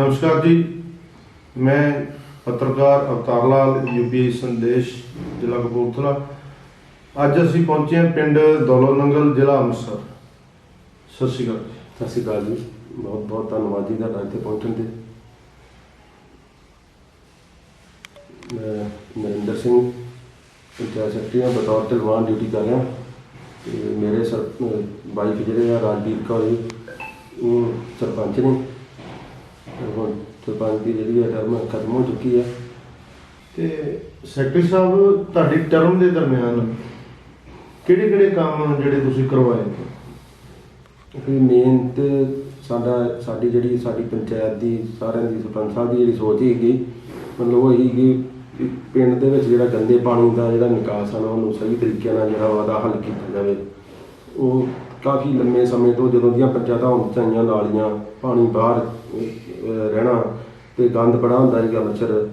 ਨਮਸਕਾਰ ਜੀ। ਮੈਂ ਪੱਤਰਕਾਰ ਅਵਤਾਰ ਲਾਲ ਯੂਪੀਆਈ ਸੰਦੇਸ਼, ਜ਼ਿਲ੍ਹਾ ਕਪੂਰਥਲਾ। ਅੱਜ ਅਸੀਂ ਪਹੁੰਚੇ ਹਾਂ ਪਿੰਡ ਦੌਲੋ ਨੰਗਲ ਜ਼ਿਲ੍ਹਾ ਅੰਮ੍ਰਿਤਸਰ। ਸਤਿ ਸ਼੍ਰੀ ਅਕਾਲ ਜੀ। ਸਤਿ ਸ਼੍ਰੀ ਅਕਾਲ ਜੀ। ਬਹੁਤ ਬਹੁਤ ਧੰਨਵਾਦ ਜੀ ਤੁਹਾਡਾ ਇੱਥੇ ਪਹੁੰਚਣ ਤੇ। ਮੈਂ ਨਰਿੰਦਰ ਸਿੰਘ, ਪੰਚਾਇਤ ਸੈਕਟਰੀ ਹਾਂ, ਬਤੌਰ ਪਹਿਲਵਾਨ ਡਿਊਟੀ ਕਰ ਰਿਹਾ। ਤੇ ਮੇਰੇ ਸਰ ਵਾਈਫ ਜਿਹੜੇ ਆ, ਰਾਜਵੀਰ ਕੌਰ ਜੀ, ਉਹ ਸਰਪੰਚ ਨੇ। ਸਰਪੰਚ ਦੀ ਜਿਹੜੀ ਹੈ ਟਰਮ ਖਤਮ ਹੋ ਚੁੱਕੀ ਹੈ ਤੇ ਸੈਕਟਰੀ ਸਾਹਿਬ ਤੁਹਾਡੀ ਟਰਮ ਦੇ ਦਰਮਿਆਨ ਕਿਹੜੇ ਕਿਹੜੇ ਕੰਮ ਜਿਹੜੇ ਤੁਸੀਂ ਕਰਵਾਏ? ਕਿ ਮੇਨ ਤੇ ਸਾਡਾ ਸਾਡੀ ਜਿਹੜੀ ਸਾਡੀ ਪੰਚਾਇਤ ਦੀ ਸਾਰਿਆਂ ਦੀ ਸਰਪੰਚ ਸਾਹਿਬ ਦੀ ਜਿਹੜੀ ਸੋਚ ਹੈਗੀ ਮਤਲਬ ਉਹ ਹੈਗੀ ਕਿ ਪਿੰਡ ਦੇ ਵਿੱਚ ਜਿਹੜਾ ਗੰਦੇ ਪਾਣੀ ਦਾ ਜਿਹੜਾ ਨਿਕਾਸ ਹੈ ਨਾ ਉਹਨੂੰ ਸਹੀ ਤਰੀਕੇ ਨਾਲ ਜਿਹੜਾ ਉਹਦਾ ਹੱਲ ਕੀਤਾ ਜਾਵੇ ਉਹ ਕਾਫੀ ਲੰਮੇ ਸਮੇਂ ਤੋਂ ਜਦੋਂ ਦੀਆਂ ਪੰਚਾਇਤਾਂ ਹੁਣ ਚਾਈਆਂ ਨਾਲੀਆਂ ਪਾਣੀ ਬਾਹਰ ਰਹਿਣਾ ਤੇ ਗੰਦ ਬੜਾ ਹੁੰਦਾ ਸੀਗਾ ਮੱਛਰ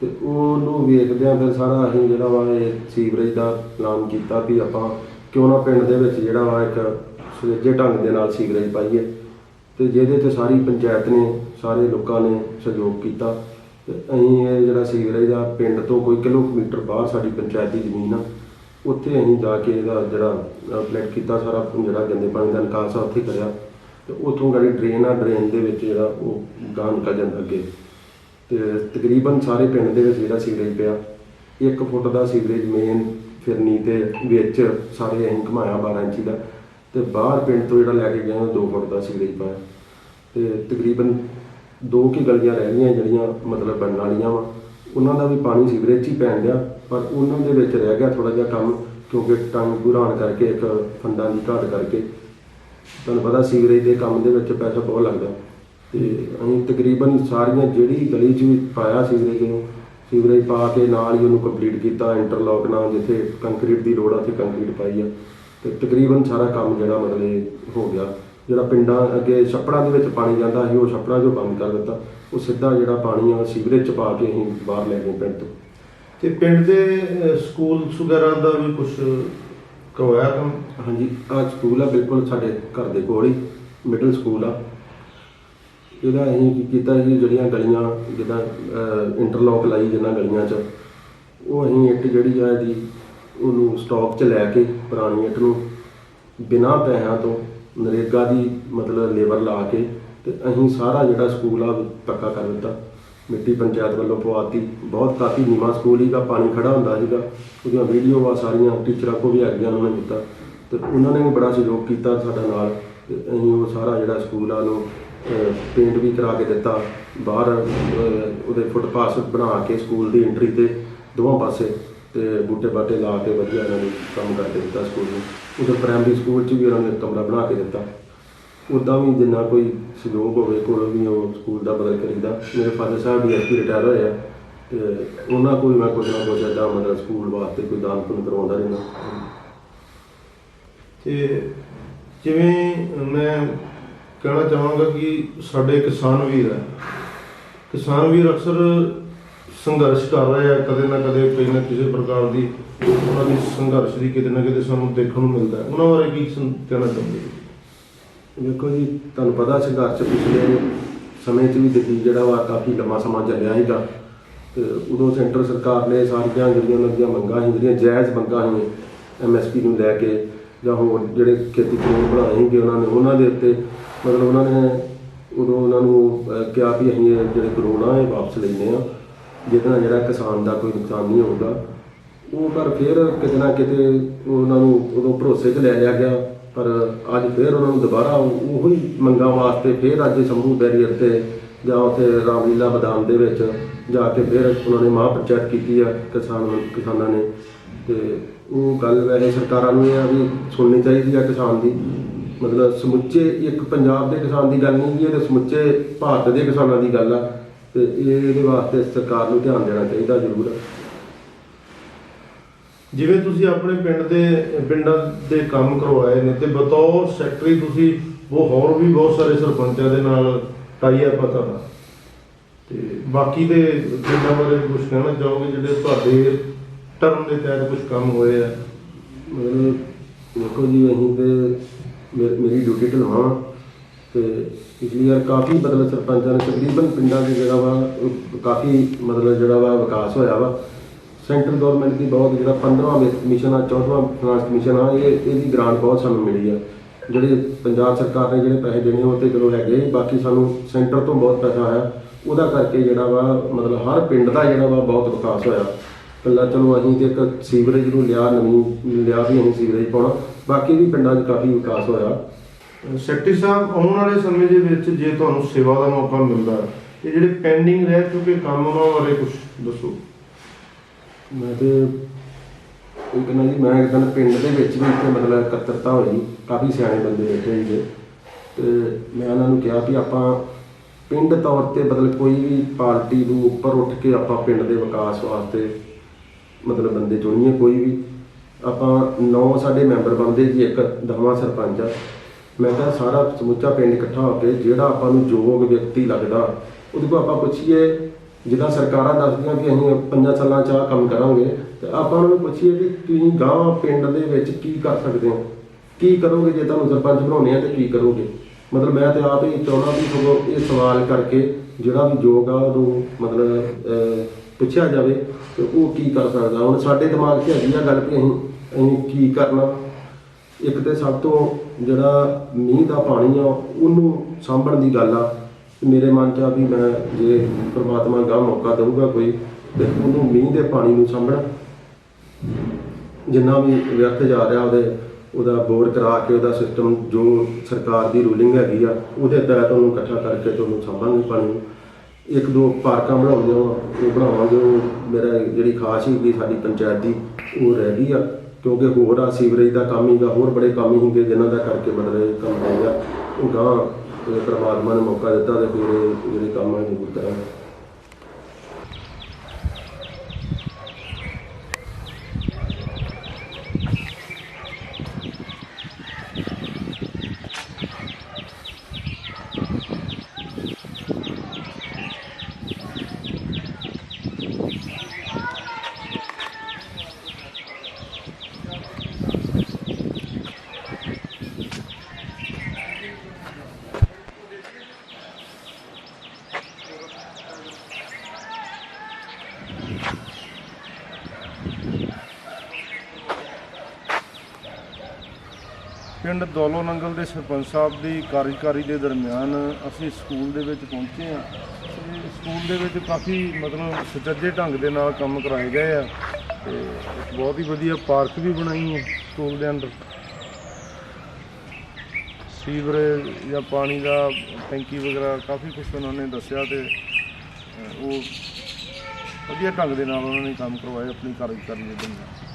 ਤੇ ਉਹਨੂੰ ਵੇਖਦਿਆਂ ਫਿਰ ਸਾਰਾ ਅਸੀਂ ਜਿਹੜਾ ਵਾ ਇਹ ਸੀਵਰੇਜ ਦਾ ਪਲਾਨ ਕੀਤਾ ਵੀ ਆਪਾਂ ਕਿਉਂ ਨਾ ਪਿੰਡ ਦੇ ਵਿੱਚ ਜਿਹੜਾ ਵਾ ਇੱਕ ਸੁਚੱਜੇ ਢੰਗ ਦੇ ਨਾਲ ਸੀਵਰੇਜ ਪਾਈਏ ਤੇ ਜਿਹਦੇ ਤੇ ਸਾਰੀ ਪੰਚਾਇਤ ਨੇ, ਸਾਰੇ ਲੋਕਾਂ ਨੇ ਸਹਿਯੋਗ ਕੀਤਾ ਤੇ ਅਸੀਂ ਇਹ ਜਿਹੜਾ ਸੀਵਰੇਜ ਆ ਪਿੰਡ ਤੋਂ ਕੋਈ ਕਿਲੋਮੀਟਰ ਬਾਹਰ ਸਾਡੀ ਪੰਚਾਇਤ ਦੀ ਜ਼ਮੀਨ ਆ, ਉੱਥੇ ਅਸੀਂ ਜਾ ਕੇ ਇਹਦਾ ਜਿਹੜਾ ਪਲੇਟ ਕੀਤਾ ਸਾਰਾ ਜਿਹੜਾ ਗੰਦੇ ਪਾਣੀ ਦਾ ਨਿਕਾਸ ਆ ਉੱਥੇ ਕਰਿਆ। ਤੇ ਉੱਥੋਂ ਗਾੜੀ ਡਰੇਨ ਆ ਡਰੇਨ ਦੇ ਵਿੱਚ ਜਿਹੜਾ ਉਹ ਗਾਂ ਨਿਕਲ ਜਾਂਦਾ ਅੱਗੇ। ਤੇ ਤਕਰੀਬਨ ਸਾਰੇ ਪਿੰਡ ਦੇ ਵਿੱਚ ਜਿਹੜਾ ਸੀਵਰੇਜ ਪਿਆ 1 ਫੁੱਟ ਦਾ ਸੀਵਰੇਜ ਮੇਨ ਫਿਰਨੀ ਤੇ ਵਿੱਚ ਸਾਰੇ ਅਸੀਂ ਘੁਮਾਇਆ 12 ਇੰਚੀ ਦਾ। ਤੇ ਬਾਹਰ ਪਿੰਡ ਤੋਂ ਜਿਹੜਾ ਲੈ ਕੇ ਗਏ ਉਹ 2 ਫੁੱਟ ਦਾ ਸੀਵਰੇਜ ਪਾਇਆ। ਤੇ ਤਕਰੀਬਨ ਦੋ ਕੀ ਗਲੀਆਂ ਰਹਿ ਗਈਆਂ ਜਿਹੜੀਆਂ ਮਤਲਬ ਬਣਨ ਵਾਲੀਆਂ ਵਾ। ਉਹਨਾਂ ਦਾ ਵੀ ਪਾਣੀ ਸੀਵਰੇਜ 'ਚ ਹੀ ਪੈਣ ਗਿਆ ਪਰ ਉਹਨਾਂ ਦੇ ਵਿੱਚ ਰਹਿ ਗਿਆ ਥੋੜਾ ਜਿਹਾ ਕੰਮ, ਕਿਉਂਕਿ ਟੰਗ ਪੂਰਾ ਕਰਕੇ, ਇੱਕ ਫੰਡਾਂ ਦੀ ਘਾਟ ਕਰਕੇ ਤੁਹਾਨੂੰ ਪਤਾ ਸੀਵਰੇਜ ਦੇ ਕੰਮ ਦੇ ਵਿੱਚ ਪੈਸਾ ਬਹੁਤ ਲੱਗਦਾ। ਤੇ ਅਸੀਂ ਤਕਰੀਬਨ ਸਾਰੀਆਂ ਜਿਹੜੀ ਗਲੀ 'ਚ ਵੀ ਪਾਇਆ ਸੀਵਰੇਜ ਨੂੰ ਸੀਵਰੇਜ ਪਾ ਕੇ ਨਾਲ ਹੀ ਉਹਨੂੰ ਕੰਪਲੀਟ ਕੀਤਾ ਇੰਟਰਲੌਕ ਨਾਲ ਜਿੱਥੇ ਕੰਕਰੀਟ ਦੀ ਲੋੜ ਆ ਉੱਥੇ ਕੰਕਰੀਟ ਪਾਈ ਆ। ਤੇ ਤਕਰੀਬਨ ਸਾਰਾ ਕੰਮ ਜਿਹੜਾ ਮਤਲਬ ਇਹ ਹੋ ਗਿਆ। ਜਿਹੜਾ ਪਿੰਡਾਂ ਅੱਗੇ ਛੱਪੜਾਂ ਦੇ ਵਿੱਚ ਪਾਣੀ ਜਾਂਦਾ ਸੀ ਉਹ ਛੱਪੜਾਂ 'ਚੋਂ ਬੰਦ ਕਰ ਦਿੱਤਾ। ਉਹ ਸਿੱਧਾ ਜਿਹੜਾ ਪਾਣੀ ਆ ਸੀਵਰੇਜ 'ਚ ਪਾ ਕੇ ਅਸੀਂ ਬਾਹਰ ਲੈ ਗਏ ਪਿੰਡ ਤੋਂ। ਤੇ ਪਿੰਡ ਦੇ ਅਹ, ਸਕੂਲ ਵਗੈਰਾ ਦਾ ਵੀ ਕੁਝ ਕਰਵਾਇਆ ਕੰਮ ਹਾਂਜੀ ਆ ਸਕੂਲ ਆ, ਬਿਲਕੁਲ ਸਾਡੇ ਘਰ ਦੇ ਕੋਲ ਹੀ ਮਿਡਲ ਸਕੂਲ ਆ। ਇਹਦਾ ਅਸੀਂ ਕੀ ਕੀਤਾ ਸੀ, ਜਿਹੜੀਆਂ ਗਲੀਆਂ, ਜਿੱਦਾਂ ਇੰਟਰਲੌਕ ਲਾਈ ਜਿੰਨਾ ਗਲੀਆਂ 'ਚ, ਉਹ ਅਸੀਂ ਇੱਟ ਜਿਹੜੀ ਆ ਇਹਦੀ, ਉਹਨੂੰ ਸਟਾਕ 'ਚ ਲੈ ਕੇ ਪੁਰਾਣੀ ਇੱਟ ਨੂੰ ਬਿਨਾਂ ਪੈਸਿਆਂ ਤੋਂ ਨਰੇਗਾ ਦੀ ਮਤਲਬ ਲੇਬਰ ਲਾ ਕੇ ਤੇ ਅਸੀਂ ਸਾਰਾ ਜਿਹੜਾ ਸਕੂਲ ਆ, ਪੱਕਾ ਕਰ ਦਿੱਤਾ। ਮਿੱਟੀ ਪੰਚਾਇਤ ਵੱਲੋਂ ਪਵਾਤੀ। ਬਹੁਤ ਕਾਫੀ ਨੀਵਾਂ ਸਕੂਲ ਹੀਗਾ ਪਾਣੀ ਖੜਾ ਹੁੰਦਾ ਸੀਗਾ। ਉਹਦੀਆਂ ਵੀਡੀਓ ਆ ਸਾਰੀਆਂ ਟੀਚਰਾਂ ਕੋ ਵੀ ਹੈਗੀਆਂ ਉਹਨਾਂ ਨੇ ਦਿੱਤਾ। ਤੇ ਉਹਨਾਂ ਨੇ ਵੀ ਬੜਾ ਸਹਿਯੋਗ ਕੀਤਾ ਸਾਡਾ ਨਾਲ। ਤੇ ਅਸੀਂ ਉਹ ਸਾਰਾ ਜਿਹੜਾ ਸਕੂਲ ਆ ਨੂੰ ਪੇਂਟ ਵੀ ਕਰਾ ਕੇ ਦਿੱਤਾ। ਬਾਹਰ ਅਹ, ਉਹਦੇ ਫੁੱਟਪਾਥ ਬਣਾ ਕੇ ਸਕੂਲ ਦੀ ਐਂਟਰੀ ਤੇ ਦੋਵਾਂ ਪਾਸੇ ਤੇ ਬੂਟੇ ਬਾਟੇ ਲਾ ਕੇ ਵਧੀਆ ਇਹਨਾਂ ਨੂੰ ਕੰਮ ਕਰਕੇ ਦਿੱਤਾ ਸਕੂਲ ਨੂੰ। ਉਧਰ ਪ੍ਰਾਇਮਰੀ ਸਕੂਲ 'ਚ ਵੀ ਉਹਨਾਂ ਨੇ ਕਮਰਾ ਬਣਾ ਕੇ ਦਿੱਤਾ। ਉਦਾਂ ਵੀ ਜਿੰਨਾ ਕੋਈ ਸਹਿਯੋਗ ਹੋਵੇ, ਕੋਲ ਵੀ ਉਹ ਸਕੂਲ ਦਾ ਬਦਲ ਕਰੀਦਾ। ਮੇਰੇ ਫਾਦਰ ਸਾਹਿਬ ਵੀ ਐਸਪੀ ਰਿਟਾਇਰ ਹੋਏ ਆ ਤੇ ਉਹਨਾਂ ਕੋਈ ਮੈਂ ਕੁਝ ਨਾ ਕੁਝ ਏਦਾਂ ਮਤਲਬ ਸਕੂਲ ਵਾਸਤੇ ਕੋਈ ਦਾਨ ਪੁੰਨ ਕਰਵਾਉਂਦਾ ਰਹਿੰਦਾ। ਤੇ ਜਿਵੇਂ ਮੈਂ ਕਹਿਣਾ ਚਾਹਾਂਗਾ ਕਿ ਸਾਡੇ ਕਿਸਾਨ ਵੀਰ ਹੈ ਕਿਸਾਨ ਵੀਰ ਅਕਸਰ ਸੰਘਰਸ਼ ਕਰ ਰਹੇ ਆ, ਕਦੇ ਨਾ ਕਦੇ ਕੋਈ ਨਾ ਕਿਸੇ ਪ੍ਰਕਾਰ ਦੀ ਉਹਨਾਂ ਦੀ ਸੰਘਰਸ਼ ਦੀ ਕਿਤੇ ਨਾ ਕਿਤੇ ਸਾਨੂੰ ਦੇਖਣ ਨੂੰ ਮਿਲਦਾ। ਹੈ ਉਹਨਾਂ ਬਾਰੇ ਕੀ ਸੰ- ਕਹਿਣਾ ਚਾਹੁੰਦੇ ਹੋ? ਦੇਖੋ ਜੀ, ਤੁਹਾਨੂੰ ਪਤਾ ਸੰਘਰਸ਼ ਪਿਛਲੇ ਸਮੇਂ 'ਚ ਵੀ ਦਿੱਲੀ ਜਿਹੜਾ ਵਾ ਕਾਫੀ ਲੰਮਾ ਸਮਾਂ ਚੱਲਿਆ ਸੀਗਾ ਤੇ ਉਦੋਂ ਸੈਂਟਰ ਸਰਕਾਰ ਨੇ ਸਾਰੀਆਂ ਜਿਹੜੀਆਂ ਉਹਨਾਂ ਦੀਆਂ ਮੰਗਾਂ ਸੀ, ਜਿਹੜੀਆਂ ਜਾਇਜ਼ ਮੰਗਾਂ ਸੀ ਐਮਐਸਪੀ ਨੂੰ ਲੈ ਕੇ ਜਾਂ ਹੋਰ ਜਿਹੜੇ ਖੇਤੀ ਕਾਨੂੰਨ ਬਣਾਏ ਸੀਗੇ ਉਹਨਾਂ ਨੇ, ਉਹਨਾਂ ਦੇ ਉੱਤੇ ਮਤਲਬ ਉਹਨਾਂ ਨੇ ਉਦੋਂ ਉਹਨਾਂ ਨੂੰ ਕਿਹਾ ਵੀ ਅਸੀਂ ਇਹ ਜਿਹੜੇ ਕਾਨੂੰਨ ਆ ਇਹ ਵਾਪਸ ਲੈਂਦੇ ਆ ਜਿਹਦੇ ਨਾਲ ਜਿਹੜਾ ਕਿਸਾਨ ਦਾ ਕੋਈ ਨੁਕਸਾਨ ਨਹੀਂ ਹੋਊਗਾ। ਉਹ ਪਰ ਫਿਰ ਕਿਤੇ ਨਾ ਕਿਤੇ ਉਹਨਾਂ ਨੂੰ ਉਦੋਂ ਭਰੋਸੇ 'ਚ ਲੈ ਲਿਆ ਗਿਆ। ਪਰ ਅੱਜ ਫਿਰ ਉਹਨਾਂ ਨੂੰ ਦੁਬਾਰਾ ਉਹੀ ਮੰਗਾਂ ਵਾਸਤੇ ਫਿਰ ਅੱਜ ਸੰਭੂ ਬੈਰੀਅਰ ਤੇ ਜਾਂ ਉੱਥੇ ਰਾਮਲੀਲਾ ਮੈਦਾਨ ਦੇ ਵਿੱਚ ਜਾ ਕੇ ਫਿਰ ਉਹਨਾਂ ਨੇ ਮਹਾਂ ਪੰਚਾਇਤ ਕੀਤੀ ਆ ਕਿਸਾਨ ਕਿਸਾਨਾਂ ਨੇ। ਤੇ ਉਹ ਗੱਲ ਵੈਸੇ ਸਰਕਾਰਾਂ ਨੂੰ ਇਹ ਆ ਵੀ ਸੁਣਨੀ ਚਾਹੀਦੀ ਆ ਕਿਸਾਨ ਦੀ। ਮਤਲਬ ਸਮੁੱਚੇ ਇੱਕ ਪੰਜਾਬ ਦੇ ਕਿਸਾਨ ਦੀ ਗੱਲ ਨਹੀਂ ਜੀ ਇਹ ਤੇ ਸਮੁੱਚੇ ਭਾਰਤ ਦੇ ਕਿਸਾਨਾਂ ਦੀ ਗੱਲ ਆ। ਤੇ ਇਹ ਇਹਦੇ ਵਾਸਤੇ ਸਰਕਾਰ ਨੂੰ ਧਿਆਨ ਦੇਣਾ ਚਾਹੀਦਾ ਜ਼ਰੂਰ। ਜਿਵੇਂ ਤੁਸੀਂ ਆਪਣੇ ਪਿੰਡ ਦੇ, ਪਿੰਡਾਂ ਦੇ ਕੰਮ ਕਰਵਾਏ ਨੇ ਤੇ ਬਤੌਰ ਸੈਕਟਰੀ ਤੁਸੀਂ, ਉਹ ਹੋਰ ਵੀ ਬਹੁਤ ਸਾਰੇ ਸਰਪੰਚਾਂ ਦੇ ਨਾਲ ਟਾਈ ਅਪ ਆ ਤੁਹਾਡਾ। ਤੇ ਬਾਕੀ ਦੇ ਪਿੰਡਾਂ ਬਾਰੇ ਕੁਝ ਕਹਿਣਾ ਚਾਹੋਗੇ ਜਿਹੜੇ ਤੁਹਾਡੇ ਟਰਮ ਦੇ ਤਹਿਤ ਕੁਝ ਕੰਮ ਹੋਏ ਆ? ਦੇਖੋ ਜੀ, ਅਸੀਂ ਤੇ ਮੇ- ਮੇਰੀ ਡਿਊਟੀ ਢਲਵਾ ਤੇ ਪਿਛਲੀ ਵਾਰ ਕਾਫੀ ਮਤਲਬ ਸਰਪੰਚਾਂ ਨੇ ਤਕਰੀਬਨ ਪਿੰਡਾਂ ਦੇ ਜਿਹੜਾ ਵਾ, ਕਾਫੀ ਮਤਲਬ ਜਿਹੜਾ ਵਾ ਵਿਕਾਸ ਹੋਇਆ ਵਾ। ਸੈਂਟਰ ਗਵਰਨਮੈਂਟ ਦੀ ਬਹੁਤ ਜਿਹੜਾ 15ਵਾਂ ਮਿਸ਼ਨ ਆ 14ਵਾਂ ਫਾਈਨਾਂਸ ਮਿਸ਼ਨ ਆ, ਇਹ, ਇਹਦੀ ਗ੍ਰਾਂਟ ਬਹੁਤ ਸਾਨੂੰ ਮਿਲੀ ਆ। ਜਿਹੜੇ ਪੰਜਾਬ ਸਰਕਾਰ ਨੇ ਜਿਹੜੇ ਪੈਸੇ ਦੇਣੇ ਉਹ ਤੇ ਚਲੋ ਹੈਗੇ ਬਾਕੀ ਸਾਨੂੰ ਸੈਂਟਰ ਤੋਂ ਬਹੁਤ ਪੈਸਾ ਆਇਆ। ਉਹਦਾ ਕਰਕੇ ਜਿਹੜਾ ਵਾ, ਮਤਲਬ ਹਰ ਪਿੰਡ ਦਾ ਜਿਹੜਾ ਵਾ, ਬਹੁਤ ਵਿਕਾਸ ਹੋਇਆ। ਪਹਿਲਾਂ ਚਲੋ ਅਸੀਂ ਤੇ ਇੱਕ ਸੀਵਰੇਜ ਨੂੰ ਲਿਆ, ਨਵੀਂ ਲਿਆ ਵੀ ਅਸੀਂ ਸੀਵਰੇਜ ਪਾਉਣਾ। ਬਾਕੀ ਵੀ ਪਿੰਡਾਂ 'ਚ ਕਾਫੀ ਵਿਕਾਸ ਹੋਇਆ। ਸੈਕਟਰੀ ਸਾਹਿਬ, ਆਉਣ ਵਾਲੇ ਸਮੇਂ ਦੇ ਵਿੱਚ ਜੇ ਤੁਹਾਨੂੰ ਸੇਵਾ ਦਾ ਮੌਕਾ ਮਿਲਦਾ ਇਹ ਜਿਹੜੇ ਪੈਂਡਿੰਗ ਰਹਿ ਚੁੱਕੇ ਕੰਮ ਉਹਨਾਂ ਬਾਰੇ ਕੁਝ ਦੱਸੋ। ਮੈਂ ਤੇ ਇਹ ਕਹਿੰਦਾ ਜੀ, ਮੈਂ ਇੱਕ ਦਿਨ ਪਿੰਡ ਦੇ ਵਿੱਚ ਵੀ ਇੱਥੇ ਮਤਲਬ ਇਕੱਤਰਤਾ ਹੋਈ, ਕਾਫੀ ਸਿਆਣੇ ਬੰਦੇ ਬੈਠੇ ਸੀਗੇ। ਤੇ ਮੈਂ ਉਹਨਾਂ ਨੂੰ ਕਿਹਾ ਵੀ ਆਪਾਂ ਪਿੰਡ ਤੌਰ ਤੇ ਮਤਲਬ ਕੋਈ ਵੀ ਪਾਰਟੀ ਨੂੰ ਉੱਪਰ ਉੱਠ ਕੇ ਆਪਾਂ ਪਿੰਡ ਦੇ ਵਿਕਾਸ ਵਾਸਤੇ ਮਤਲਬ ਬੰਦੇ ਚੁਣੀਏ, ਕੋਈ ਵੀ। ਆਪਾਂ ਨੌ ਸਾਡੇ ਮੈਂਬਰ ਬਣਦੇ ਜੀ, ਇੱਕ ਦਸਵਾਂ ਸਰਪੰਚ ਆ। ਮੈਂ ਤਾਂ ਸਾਰਾ ਸਮੁੱਚਾ ਪਿੰਡ ਇਕੱਠਾ ਹੋ ਕੇ ਜਿਹੜਾ ਆਪਾਂ ਨੂੰ ਯੋਗ ਵਿਅਕਤੀ ਲੱਗਦਾ, ਉਹਦੇ ਕੋਲ ਆਪਾਂ ਪੁੱਛੀਏ ਜਿੱਦਾਂ ਸਰਕਾਰਾਂ ਦੱਸਦੀਆਂ ਕਿ ਅਸੀਂ ਪੰਜਾਂ ਸਾਲਾਂ ਚ ਆਹ ਕੰਮ ਕਰਾਂਗੇ ਤੇ ਆਪਾਂ ਉਹਨਾਂ ਨੂੰ ਪੁੱਛੀਏ ਵੀ ਤੁਸੀਂ ਗਾਂਹ ਪਿੰਡ ਦੇ ਵਿੱਚ ਕੀ ਕਰ ਸਕਦੇ ਹੋ? ਕੀ ਕਰੋਗੇ ਜੇ ਤੁਹਾਨੂੰ ਸਰਪੰਚ ਬਣਾਉਣੇ ਆ ਤੇ ਕੀ ਕਰੋਗੇ? ਮਤਲਬ ਮੈਂ ਤੇ ਆਪ ਹੀ ਚਾਹੁੰਦਾ ਵੀ ਸਗੋਂ ਇਹ ਸਵਾਲ ਕਰਕੇ ਜਿਹੜਾ ਵੀ ਯੋਗ ਆ ਉਹਨੂੰ ਮਤਲਬ ਅਹ, ਪੁੱਛਿਆ ਜਾਵੇ ਤੇ ਉਹ ਕੀ ਕਰ ਸਕਦਾ। ਹੁਣ ਸਾਡੇ ਦਿਮਾਗ 'ਚ ਹੈਗੀ ਆ ਗੱਲ ਵੀ ਅਸੀਂ ਅਸੀਂ ਕੀ ਕਰਨਾ? ਇੱਕ ਤੇ ਸਭ ਤੋਂ ਜਿਹੜਾ ਮੀਂਹ ਦਾ ਪਾਣੀ ਆ ਉਹਨੂੰ ਸਾਂਭਣ ਦੀ ਗੱਲ ਆ। ਮੇਰੇ ਮਨ 'ਚ ਆ ਵੀ ਮੈਂ ਜੇ ਪ੍ਰਮਾਤਮਾ ਗਾਹ ਮੌਕਾ ਦੇਊਗਾ ਕੋਈ, ਤੇ ਉਹਨੂੰ ਮੀਂਹ ਦੇ ਪਾਣੀ ਨੂੰ ਸਾਂਭਣਾ। ਜਿੰਨਾ ਵੀ ਵਿਅਰਥ ਜਾ ਰਿਹਾ ਉਹਦੇ, ਉਹਦਾ ਬੋਰ ਕਰਾ ਕੇ ਉਹਦਾ ਸਿਸਟਮ ਜੋ ਸਰਕਾਰ ਦੀ ਰੂਲਿੰਗ ਹੈਗੀ ਆ, ਉਹਦੇ ਤਹਿਤ ਉਹਨੂੰ ਇਕੱਠਾ ਕਰਕੇ ਤੇ ਉਹਨੂੰ ਸਾਂਭਾਂਗੇ ਪਾਣੀ ਨੂੰ। ਇੱਕ ਦੋ ਪਾਰਕਾਂ ਬਣਾਉਂਦੇ ਆ ਉਹ ਬਣਾਵਾਂਗੇ, ਉਹ ਮੇਰਾ ਜਿਹੜੀ ਖਾਸ ਹੀ ਸਾਡੀ ਪੰਚਾਇਤ ਦੀ, ਉਹ ਰਹਿ ਗਈ ਆ। ਕਿਉਂਕਿ ਹੋਰ ਆ, ਸੀਵਰੇਜ ਦਾ ਕੰਮ ਹੀਗਾ, ਹੋਰ ਬੜੇ ਕੰਮ ਹੀ ਹੁੰਦੇ ਜਿਨ੍ਹਾਂ ਦਾ ਕਰਕੇ ਮਤਲਬ ਇਹ ਕੰਮ ਰਹੇਗਾ ਉਹ ਗਾਂ ਪਰਮਾਤਮਾ ਨੇ ਮੌਕਾ ਦਿੱਤਾ ਤੇ ਫਿਰ ਇਹ ਜਿਹੜੇ ਕੰਮ ਹੈ ਜ਼ਰੂਰ ਕਰਾਂਗੇ ਪਿੰਡ ਦੌਲੋ ਨੰਗਲ ਦੇ ਸਰਪੰਚ ਸਾਹਿਬ ਦੀ ਕਾਰਜਕਾਰੀ ਦੇ ਦਰਮਿਆਨ ਅਸੀਂ ਸਕੂਲ ਦੇ ਵਿੱਚ ਪਹੁੰਚੇ ਹਾਂ। ਤੇ ਸਕੂਲ ਦੇ ਵਿੱਚ ਕਾਫੀ ਮਤਲਬ ਸੁਚੱਜੇ ਢੰਗ ਦੇ ਨਾਲ ਕੰਮ ਕਰਾਏ ਗਏ ਆ ਤੇ ਬਹੁਤ ਹੀ ਵਧੀਆ ਪਾਰਕ ਵੀ ਬਣਾਈ ਹੈ ਸਕੂਲ ਦੇ ਅੰਦਰ। ਸੀਵਰੇਜ ਜਾਂ ਪਾਣੀ ਦਾ ਟੈਂਕੀ ਵਗੈਰਾ ਕਾਫੀ ਕੁਝ ਉਹਨਾਂ ਨੇ ਦੱਸਿਆ ਤੇ ਉਹ ਵਧੀਆ ਢੰਗ ਦੇ ਨਾਲ ਉਹਨਾਂ ਨੇ ਕੰਮ ਕਰਵਾਏ ਆਪਣੀ ਕਾਰਜਕਾਰੀ ਦੇ ਦਰਮਿਆਨ।